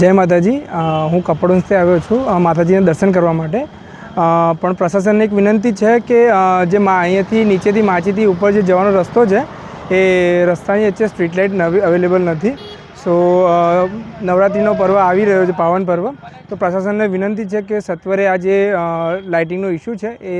જય માતાજી. હું કપડવંશથી આવ્યો છું માતાજીના દર્શન કરવા માટે. પણ પ્રશાસનને એક વિનંતી છે કે જે મા અહીંયાથી નીચેથી માચીથી ઉપર જે જવાનો રસ્તો છે, એ રસ્તાની વચ્ચે સ્ટ્રીટ લાઇટ નવી અવેલેબલ નથી. સો નવરાત્રિનો પર્વ આવી રહ્યો છે પાવન પર્વ તો પ્રશાસનને વિનંતી છે કે સત્વરે આ જે અ, લાઇટિંગનો ઇસ્યુ છે એ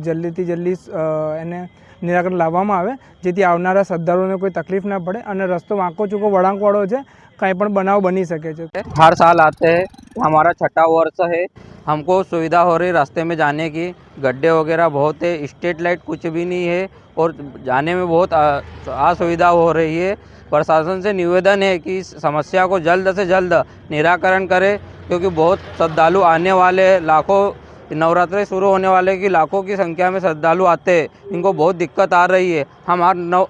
જલ્દીથી જલ્દી અ, એને નિરાકરણ લાવવામાં આવે જેથી આવનારા શ્રદ્ધાળુઓને કોઈ તકલીફ ના પડે અને રસ્તો વાંકો ચૂકો વળાંકવાળો છે કાંઈ પણ બનાવ બની શકે છે हर साल आते हैं हमारा छठा वर्ष है हमको सुविधा हो रही रास्ते में जाने की गड्ढे वगैरह बहुत है स्ट्रीट लाइट कुछ भी नहीं है और जाने में बहुत अ- असुविधा हो रही है प्रशासन से निवेदन है कि इस समस्या को जल्द से जल्द निराकरण करे क्योंकि बहुत श्रद्धालु आने वाले हैं लाखों नवरात्रि शुरू होने वाले की लाखों की संख्या में श्रद्धालु आते हैं इनको बहुत दिक्कत आ रही है हम हर नव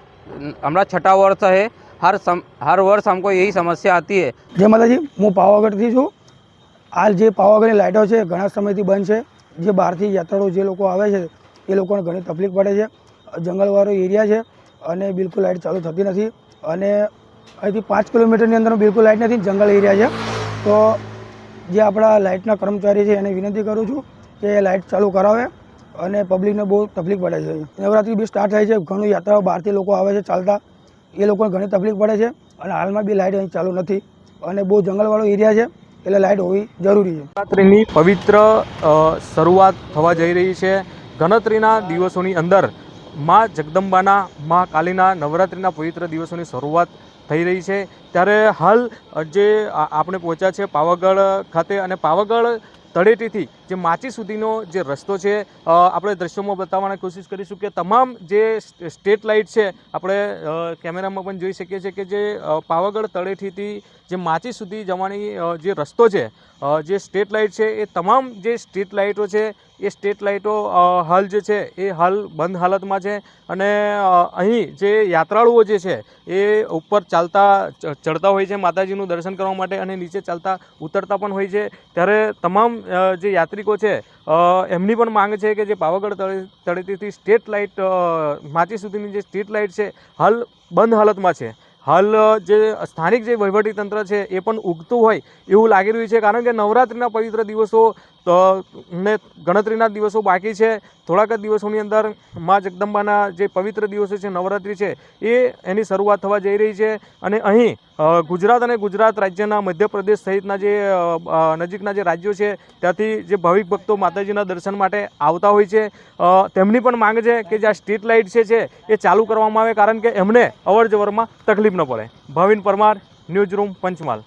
हमारा छठा वर्ष है हर सम हर वर्ष हमको यही समस्या आती है જય માતાજી હું પાવાગઢથી છું હાલ જે પાવાગઢની લાઇટો છે ઘણા સમયથી બંધ છે જે બહારથી યાત્રાળુઓ જે લોકો આવે છે એ લોકોને ઘણી તકલીફ પડે છે જંગલવાળો એરિયા છે અને બિલકુલ લાઇટ ચાલુ થતી નથી અને અહીંથી પાંચ કિલોમીટરની અંદર બિલકુલ લાઇટ નથી, જંગલ એરિયા છે. તો જે આપણા લાઇટના કર્મચારી છે, એને વિનંતી કરું છું કે લાઇટ ચાલુ કરાવે અને પબ્લિકને બહુ તકલીફ પડે છે. નવરાત્રિ બી સ્ટાર્ટ થાય છે, ઘણું યાત્રાઓ બહારથી લોકો આવે છે ચાલતા. એ લોકોને ઘણી તકલીફ પડે છે અને હાલમાં બી લાઇટ અહીં ચાલુ નથી અને બહુ જંગલવાળો એરિયા છે, એટલે લાઇટ હોવી જરૂરી છે. નવરાત્રિની પવિત્ર શરૂઆત થવા જઈ રહી છે. ગણતરીના દિવસોની અંદર મા જગદંબાના, મા કાલીના નવરાત્રિના પવિત્ર દિવસોની શરૂઆત થઈ રહી છે. ત્યારે હાલ જે આપણે પહોંચ્યા છે પાવાગઢ ખાતે અને પાવાગઢ તળેટીથી જે માચી સુધીનો જે રસ્તો છે આપણે દ્રશ્યોમાં બતાવવાની કોશિશ કરીશું કે તમામ જે સ્ટેટ લાઇટ છે, આપણે કેમેરામાં પણ જોઈ શકીએ છીએ કે જે પાવાગઢ તળેટીથી જે માચી સુધી જવાની જે રસ્તો છે જે સ્ટેટ લાઇટ છે, એ તમામ જે સ્ટ્રીટ લાઇટો છે એ સ્ટ્રીટ લાઇટો હાલ જે છે એ હાલ બંધ હાલતમાં છે અને અહીં જે યાત્રાળુઓ જે છે એ ઉપર ચાલતા ચડતા હોય છે માતાજીનું દર્શન કરવા માટે અને નીચે ચાલતા, ઉતરતા પણ હોય છે. ત્યારે તમામ જે યાત્રિકો છે એમની પણ માંગ છે કે જે પાવાગઢ તળે તળેટીથી સ્ટ્રીટ લાઇટ માચી સુધીની જે સ્ટ્રીટ લાઇટ છે હાલ બંધ હાલતમાં છે. હાલ જે સ્થાનિક જે વહીવટી તંત્ર છે એ પણ ઉગતું હોય એવું લાગી રહ્યું છે. કારણ કે નવરાત્રિના પવિત્ર દિવસો તો ને ગણતરીના દિવસો બાકી છે. થોડાક જ દિવસોની અંદર મા જગદંબાના જે પવિત્ર દિવસો છે, નવરાત્રિ છે, એ એની શરૂઆત થવા જઈ રહી છે. અને અહીં ગુજરાત અને ગુજરાત રાજ્યના મધ્યપ્રદેશ સહિતના જે નજીકના જે રાજ્યો છે, ત્યાંથી જે ભાવિક ભક્તો માતાજીના દર્શન માટે આવતા હોય છે. તેમની પણ માંગ છે કે જે આ સ્ટ્રીટ લાઇટ છે છે, એ ચાલુ કરવામાં આવે, કારણ કે એમને અવરજવરમાં તકલીફ ન પડે. Bhavin Parmar, news room, Panchmahal.